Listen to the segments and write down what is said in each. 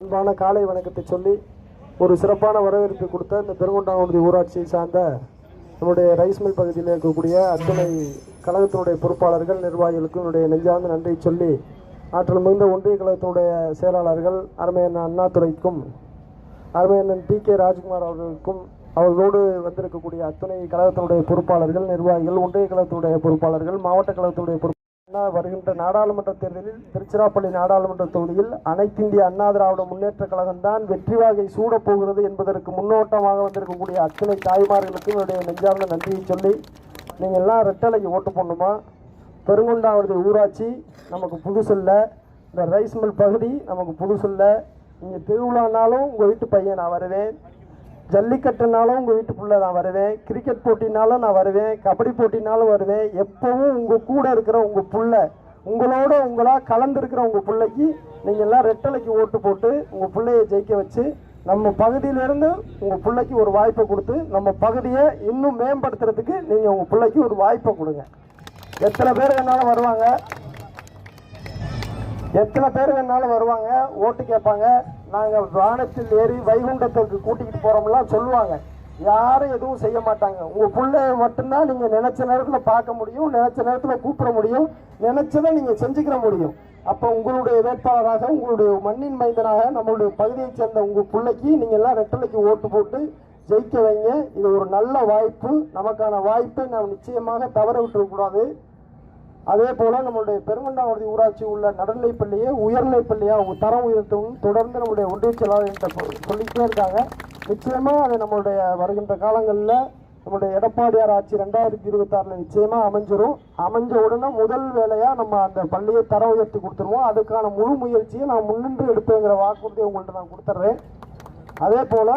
அன்பான காலை வணக்கத்தை சொல்லி ஒரு சிறப்பான வரவேற்பு கொடுத்த இந்த பெருங்கொண்டாங்குடி ஊராட்சியை சார்ந்த நம்முடைய ரைஸ் மில் பகுதியில் இருக்கக்கூடிய அத்தனை கழகத்தினுடைய பொறுப்பாளர்கள் நிர்வாகிகளுக்கு என்னுடைய நெஞ்சார்ந்த நன்றி சொல்லி ஆற்றல் மிகுந்த ஒன்றிய கழகத்தினுடைய செயலாளர்கள் அருமையண்ணன் அண்ணாதுரைக்கும் அருமையண்ணன் டி கே ராஜ்குமார் அவர்களுக்கும் அவர்களோடு வந்திருக்கக்கூடிய அத்தனை கழகத்தினுடைய பொறுப்பாளர்கள் நிர்வாகிகள் ஒன்றிய கழகத்தினுடைய பொறுப்பாளர்கள் மாவட்ட கழகத்தினுடைய பொறுப்பு வருகின்ற நாடாளுமன்ற தேர்தலில் திருச்சிராப்பள்ளி நாடாளுமன்ற தொகுதியில் அனைத்திந்திய அண்ணா திராவிட முன்னேற்ற கழகம் தான் வெற்றி வாகை சூடப் போகிறது என்பதற்கு முன்னோட்டமாக வந்திருக்கக்கூடிய அத்தனை தாய்மார்களுக்கும் என்னுடைய நெஞ்சார்ந்த நன்றியை சொல்லி நீங்கள் எல்லாம் ரெட்டலைக்கு ஓட்டு போடணுமா? பெருங்கொண்டாவது ஊராட்சி நமக்கு புதுசில்ல இந்த ரைஸ் மில் பகுதி நமக்கு புதுசில்ல நீங்கள் திருவிழானாலும் உங்கள் வீட்டு பையன் நான் வருவேன். ஜல்லிக்கட்டுனாலும் உங்கள் வீட்டுக்குள்ளே நான் வருவேன். கிரிக்கெட் போட்டினாலும் நான் வருவேன். கபடி போட்டினாலும் வருவேன். எப்போவும் உங்கள் கூட இருக்கிற உங்கள் புள்ள உங்களோட உங்களாக கலந்துருக்கிற உங்கள் பிள்ளைக்கு நீங்கள் எல்லாம் ரெட்டலைக்கு ஓட்டு போட்டு உங்கள் பிள்ளைய ஜெயிக்க வச்சு நம்ம பகுதியிலேருந்து உங்கள் பிள்ளைக்கு ஒரு வாய்ப்பை கொடுத்து நம்ம பகுதியை இன்னும் மேம்படுத்துறதுக்கு நீங்கள் உங்கள் பிள்ளைக்கு ஒரு வாய்ப்பை கொடுங்க. எத்தனை பேர் வேணாலும் வருவாங்க. எத்தனை பேர் வேணாலும் வருவாங்க ஓட்டு கேட்பாங்க. நாங்கள் வானத்தில் ஏறி வைகுண்டத்திற்கு கூட்டிகிட்டு போகிறோம்லாம் சொல்லுவாங்க. யாரும் எதுவும் செய்ய மாட்டாங்க. உங்கள் பிள்ளைய மட்டும்தான் நீங்கள் நினச்ச நேரத்தில் பார்க்க முடியும் நினச்ச நேரத்தில் கூப்பிட முடியும் நினச்சதை நீங்கள் செஞ்சுக்கிற முடியும். அப்போ உங்களுடைய வேட்பாளராக உங்களுடைய மண்ணின் மைந்தனாக நம்மளுடைய பகுதியைச் சேர்ந்த உங்கள் பிள்ளைக்கு நீங்கள் எல்லாம் ரெட்டலைக்கு ஓட்டு போட்டு ஜெயிக்க வைங்க. இது ஒரு நல்ல வாய்ப்பு. நமக்கான வாய்ப்பை நாம் நிச்சயமாக தவற விட்டுறக்கூடாது அதே போல நம்மளுடைய பெருமண்டாவதி ஊராட்சி உள்ள நடுநிலைப்பள்ளியை பள்ளியை உயர்நிலைப் தரம் உயர்த்தவும் தொடர்ந்து நம்முடைய ஒன்றிய செயலாளர் என்கிட்ட சொல்லிக்கிட்டே இருக்காங்க. நிச்சயமா அது நம்மளுடைய வருகின்ற காலங்களில் நம்முடைய எடப்பாடியார் ஆட்சி ரெண்டாயிரத்தி இருபத்தாறில் நிச்சயமா அமைஞ்சிரும். அமைஞ்ச உடனே முதல் வேலையா நம்ம அந்த பள்ளியை தரம் உயர்த்தி கொடுத்துருவோம். அதுக்கான முழு முயற்சியை நான் முன்னின்று எடுப்பேங்கிற வாக்குறுதியை உங்கள்கிட்ட நான் கொடுத்துட்றேன் அதே போல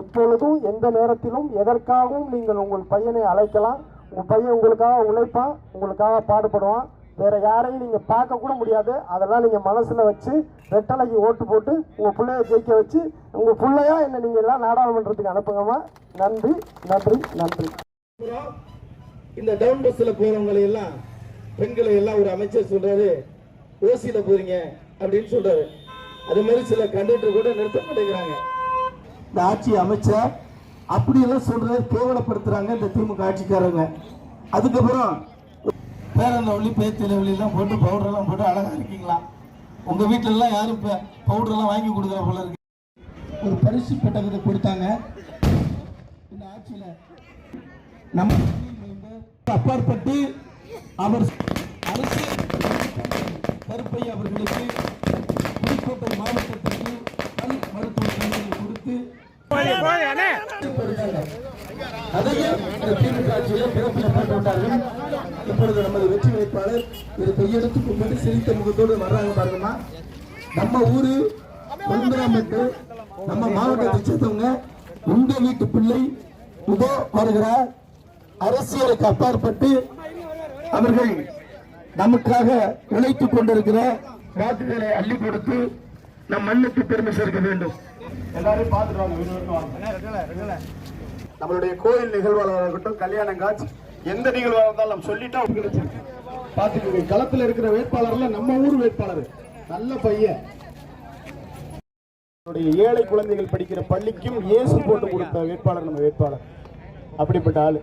எப்பொழுதும் எந்த நேரத்திலும் எதற்காகவும் நீங்கள் உங்கள் பையனை அழைக்கலாம். உங்கள் பையன் உங்களுக்காக உழைப்பான் உங்களுக்காக பாடுபடுவான். வேற யாரையும் நீங்க பார்க்க கூட முடியாது. அதெல்லாம் நீங்க மனசுல வச்சு ரெட்டலைக்கு ஓட்டு போட்டு உங்க பிள்ளைய ஜெயிக்க வச்சு உங்க பிள்ளையா என்ன நீங்க எல்லாம் நாடாளுமன்றத்துக்கு அனுப்புங்கம்மா. நன்றி நன்றி நன்றி. இந்த டவுன் பஸ்ல போறவங்களை எல்லாம் பெண்களை எல்லாம் ஒரு அமைச்சர் சொல்றாரு. ஓசியில போறீங்க அப்படின்னு சொல்றாரு. அது மாதிரி சில கண்டக்டர் கூட நிறுத்த மாட்டேங்கிறாங்க இந்த ஆட்சி அமைச்சர் அப்படியெல்லாம் சொல்றது கேவலப்படுத்துறாங்க இந்த திமுக ஆட்சிக்காரங்க. அதுக்கப்புறம் பேரந்த ஒளி போட்டு பவுடர்லாம் போட்டு அழகா இருக்கீங்களா? உங்க வீட்டிலலாம் யாரும் இப்போ எல்லாம் வாங்கி கொடுக்குற போல இருக்கு. ஒரு பரிசு பெட்டகத்தை கொடுத்தாங்க. இந்த ஆட்சியில நம்ம அப்பாற்பட்டு அவர் அரசு கருப்பை அவர்களுக்கு புதுக்கோட்டை மாவட்டத்திற்கு பல் மருத்துவ கல்லூரி கொடுத்து அதையும் இந்த திமுக ஆட்சியில பிறப்பில் போட்டு விட்டார்கள். இப்பொழுது நமது வெற்றி வேட்பாளர் இதை கையெடுத்து கும்பிட்டு சிரித்த முகத்தோடு வர்றாங்க பாருங்கம்மா. நம்ம ஊரு பொன்குராம்பட்டு நம்ம மாவட்டத்தை சேர்ந்தவங்க. உங்க வீட்டு பிள்ளை இதோ வருகிறார். அரசியலுக்கு அப்பாற்பட்டு அவர்கள் நமக்காக உழைத்துக் கொண்டிருக்கிற வாக்குகளை அள்ளி கொடுத்து நம் மண்ணுக்கு பெருமை சேர்க்க வேண்டும். எல்லாரும் பார்த்துருவாங்க நம்மளுடைய கோயில் நிகழ்வாளராக இருக்கட்டும் கல்யாணம் காட்சி எந்த நிகழ்வாக இருந்தாலும் நம்ம சொல்லிட்டா பாத்துக்கோங்க களத்துல இருக்கிற வேட்பாளர்ல நம்ம ஊர் வேட்பாளர் நல்ல பையன். ஏழை குழந்தைகள் படிக்கிற பள்ளிக்கும் இயேசு போட்டு கொடுத்த வேட்பாளர் நம்ம வேட்பாளர். அப்படிப்பட்ட ஆளு.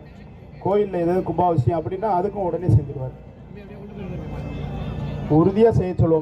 கோயில்ல ஏதாவது கும்பாவசியம் அப்படின்னா அதுக்கும் உடனே செஞ்சிருவார். உறுதியா செய்ய சொல்லுவோம்.